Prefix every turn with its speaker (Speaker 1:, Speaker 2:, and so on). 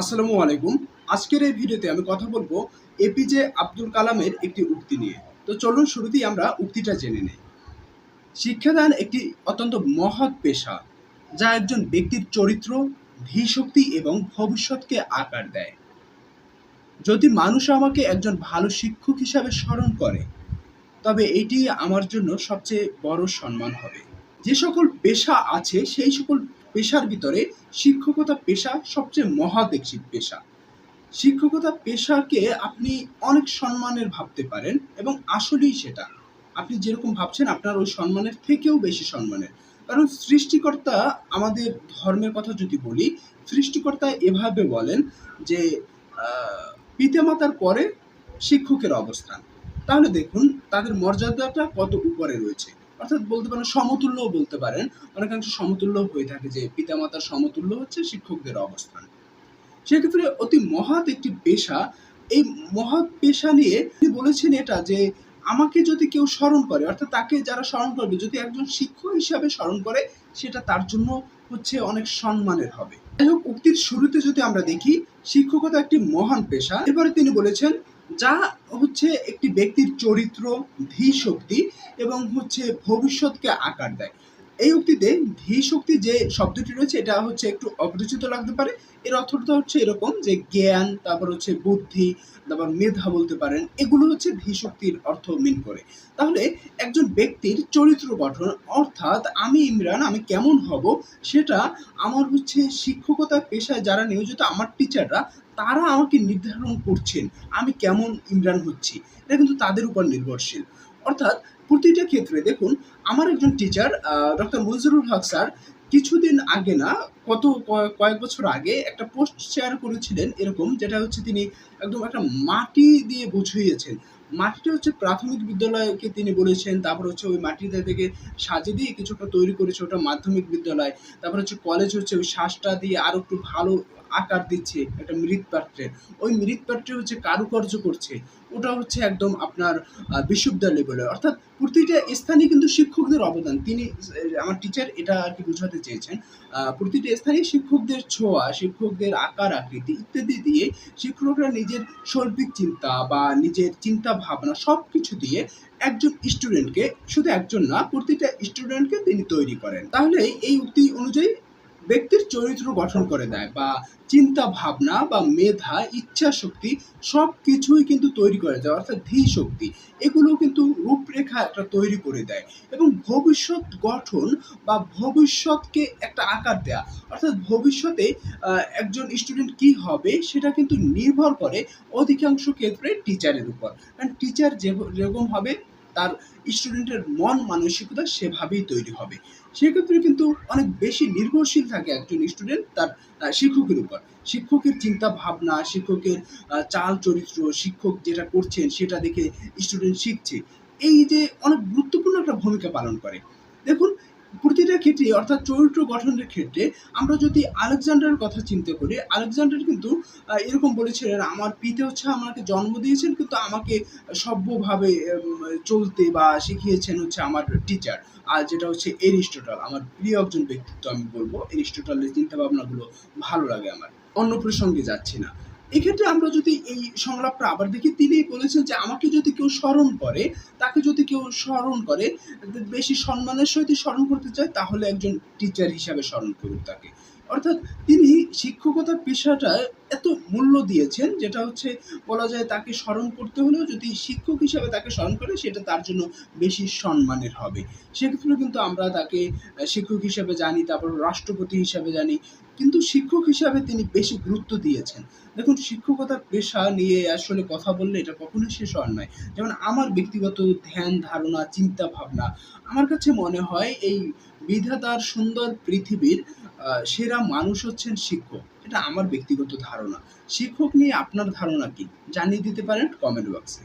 Speaker 1: আসসালামু আলাইকুম। আজকের এই ভিডিওতে আমি কথা বলব এপিজে আব্দুল কালামের একটি উক্তি নিয়ে। তো চলুন শুরুতেই আমরা উক্তিটা জেনে নেই। শিক্ষাদান একটি অত্যন্ত মহৎ পেশা, যা একজন ব্যক্তির চরিত্র ধীশক্তি এবং ভবিষ্যৎকে আকার দেয়। যদি মানুষ আমাকে একজন ভালো শিক্ষক হিসাবে স্মরণ করে, তবে এটি আমার জন্য সবচেয়ে বড় সম্মান হবে। যে সকল পেশা আছে, সেই সকল পেশার ভিতরে শিক্ষকতা পেশা সবচেয়ে মহৎ একটি পেশা। শিক্ষকতা পেশাকে আপনি অনেক সম্মানের ভাবতে পারেন এবং আসলেই সেটা। আপনি যেরকম ভাবছেন, আপনার ওই সম্মানের থেকেও বেশি সম্মানের। কারণ সৃষ্টিকর্তা আমাদের ধর্মের কথা যদি বলি, সৃষ্টিকর্তা এভাবে বলেন যে পিতামাতার পরে শিক্ষকের অবস্থান। তাহলে দেখুন, তাদের মর্যাদাটা কত উপরে রয়েছে। অর্থাৎ বলতে পারেন সমতুল্যও বলতে পারেন। অনেকাংশ সমতুল্য হয়ে থাকে যে পিতামাতার সমতুল্য হচ্ছে শিক্ষকদের অবস্থান। সেক্ষেত্রে অতি মহৎ একটি পেশা। এই মহৎ পেশা নিয়ে তিনি বলেছেন এটা যে আমাকে যদি কেউ স্মরণ করে, অর্থাৎ তাকে যারা স্মরণ করবে, যদি একজন শিক্ষক হিসাবে স্মরণ করে, সেটা তার জন্য হচ্ছে অনেক সম্মানের হবে। যাই হোক, উক্তির শুরুতে যদি আমরা দেখি, শিক্ষকতা একটি মহান পেশা। এবারে তিনি বলেছেন যা হচ্ছে একটি ব্যক্তির চরিত্র ধী শক্তি এবং হচ্ছে ভবিষ্যৎকে আকার দেয়। এই উক্তিতে ধী শক্তি যে শব্দটি রয়েছে, এটা হচ্ছে একটু অপরিচিত লাগতে পারে। এর অর্থটা হচ্ছে এরকম যে জ্ঞান, তারপর হচ্ছে বুদ্ধি, তারপর মেধা বলতে পারেন, এগুলো হচ্ছে ধী শক্তির অর্থ মিন করে। তাহলে একজন ব্যক্তির চরিত্র গঠন, অর্থাৎ আমি ইমরান, আমি কেমন হব, সেটা আমার হচ্ছে শিক্ষকতা পেশায় যারা নিয়োজিত, আমার টিচাররা তারা আমাকে নির্ধারণ করছেন, আমি কেমন ইমরান হচ্ছি। এটা কিন্তু তাদের উপর নির্ভরশীল। অর্থাৎ প্রতিটা ক্ষেত্রে দেখুন আমার একজন teacher doctor Manjurul Haque sir কিছুদিন আগে না কত কয়- কয়েক বছর আগে একটা পোস্ট শেয়ার করেছিলেন এরকম, যেটা হচ্ছে তিনি একদম একটা মাটি দিয়ে বুঝিয়েছেন মাটিটা হচ্ছে প্রাথমিক বিদ্যালয়কে তিনি বলেছেন, তারপর হচ্ছে ওই মাটিটা থেকে সাজে দিয়ে কিছুটা তৈরি করেছে ওটা মাধ্যমিক বিদ্যালয়, তারপর হচ্ছে কলেজ হচ্ছে ওই শ্বাসটা দিয়ে আরও একটু ভালো আকার দিচ্ছে একটা মৃৎপাত্রে ওই মৃৎপাত্রে হচ্ছে কারুকার্য করছে। ওটা হচ্ছে একদম আপনার বিশ্ববিদ্যালয় লেভেলে অর্থাৎ প্রতিটা স্থানে কিন্তু শিক্ষকদের অবদান। তিনি, আমার টিচার এটা আর কি বোঝাতে চেয়েছেন প্রতিটা স্থানে শিক্ষকদের ছোঁয়া, শিক্ষকদের আকার, আকৃতি ইত্যাদি দিয়ে শিক্ষকরা নিজের শৈল্পিক চিন্তা বা নিজের চিন্তা ভাবনা সব কিছু দিয়ে একজন স্টুডেন্টকে শুধু একজন না, প্রতিটা স্টুডেন্টকে তিনি তৈরি করেন। তাহলে এই উক্তি অনুযায়ী ব্যক্তির চরিত্র গঠন করে দেয় বা চিন্তা ভাবনা বা মেধা, ইচ্ছা শক্তি সব কিছুই কিন্তু তৈরি করে দেয়, অর্থাৎ ধী শক্তি। এগুলো কিন্তু রূপরেখা একটা তৈরি করে দেয় এবং ভবিষ্যৎ গঠন বা ভবিষ্যৎকে একটা আকার দেয়া। অর্থাৎ ভবিষ্যতে একজন স্টুডেন্ট কি হবে সেটা কিন্তু নির্ভর করে অধিকাংশ ক্ষেত্রে টিচারের উপর। কারণ টিচার যেরকম হবে, তার স্টুডেন্টের মন মানসিকতা সেভাবেই তৈরি হবে। সেক্ষেত্রে কিন্তু অনেক বেশি নির্ভরশীল থাকে একজন স্টুডেন্ট তার শিক্ষকের উপর। শিক্ষকের চিন্তা ভাবনা, শিক্ষকের চাল চরিত্র শিক্ষক যেটা করছেন সেটা দেখে স্টুডেন্ট শিখছে। এই যে অনেক গুরুত্বপূর্ণ একটা ভূমিকা পালন করে। দেখুন প্রতিটা ক্ষেত্রে অর্থাৎ চরিত্র গঠনের ক্ষেত্রে আমরা যদি আলেকজান্ডারের কথা চিন্তা করি, আলেকজান্ডার কিন্তু এরকম বলেছিলেন আমার পিতা হচ্ছে আমাকে জন্ম দিয়েছেন, কিন্তু আমাকে সভ্যভাবে চলতে বা শিখিয়েছেন হচ্ছে আমার টিচার আর যেটা হচ্ছে এরিস্টোটল, আমার প্রিয় একজন ব্যক্তিত্ব আমি বলব। এরিস্টোটলের চিন্তা ভাবনাগুলো ভালো লাগে আমার, অন্য প্রসঙ্গে যাচ্ছি না। এক্ষেত্রে আমরা যদি এই সংলাপটা আবার দেখি, তিনি বলেছেন যে আমাকে যদি কেউ স্মরণ করে, তাকে যদি কেউ স্মরণ করে, বেশি সম্মানের সহিত স্মরণ করতে চায়, তাহলে একজন টিচার হিসাবে স্মরণ করুক তাকে। অর্থাৎ তিনি শিক্ষকতা পেশাটা এত মূল্য দিয়েছেন, যেটা হচ্ছে বলা যায় তাকে স্মরণ করতে হলেও যদি শিক্ষক হিসাবে তাকে স্মরণ করে, সেটা তার জন্য বেশি সম্মানের হবে। সেক্ষেত্রে কিন্তু আমরা তাকে শিক্ষক হিসাবে জানি, তারপর রাষ্ট্রপতি হিসাবে জানি, কিন্তু শিক্ষক হিসাবে তিনি বেশি গুরুত্ব দিয়েছেন। দেখুন, শিক্ষকতার পেশা নিয়ে আসলে কথা বললে এটা কখনোই শেষ হওয়ার নয়। যেমন আমার ব্যক্তিগত ধ্যান, ধারণা, চিন্তা ভাবনা, আমার কাছে মনে হয় এই বিধাতার সুন্দর পৃথিবীর সেরা মানুষ হচ্ছেন শিক্ষক। এটা আমার ব্যক্তিগত ধারণা। শিক্ষক নিয়ে আপনার ধারণা কি? জানিয়ে দিতে পারেন কমেন্ট বক্সে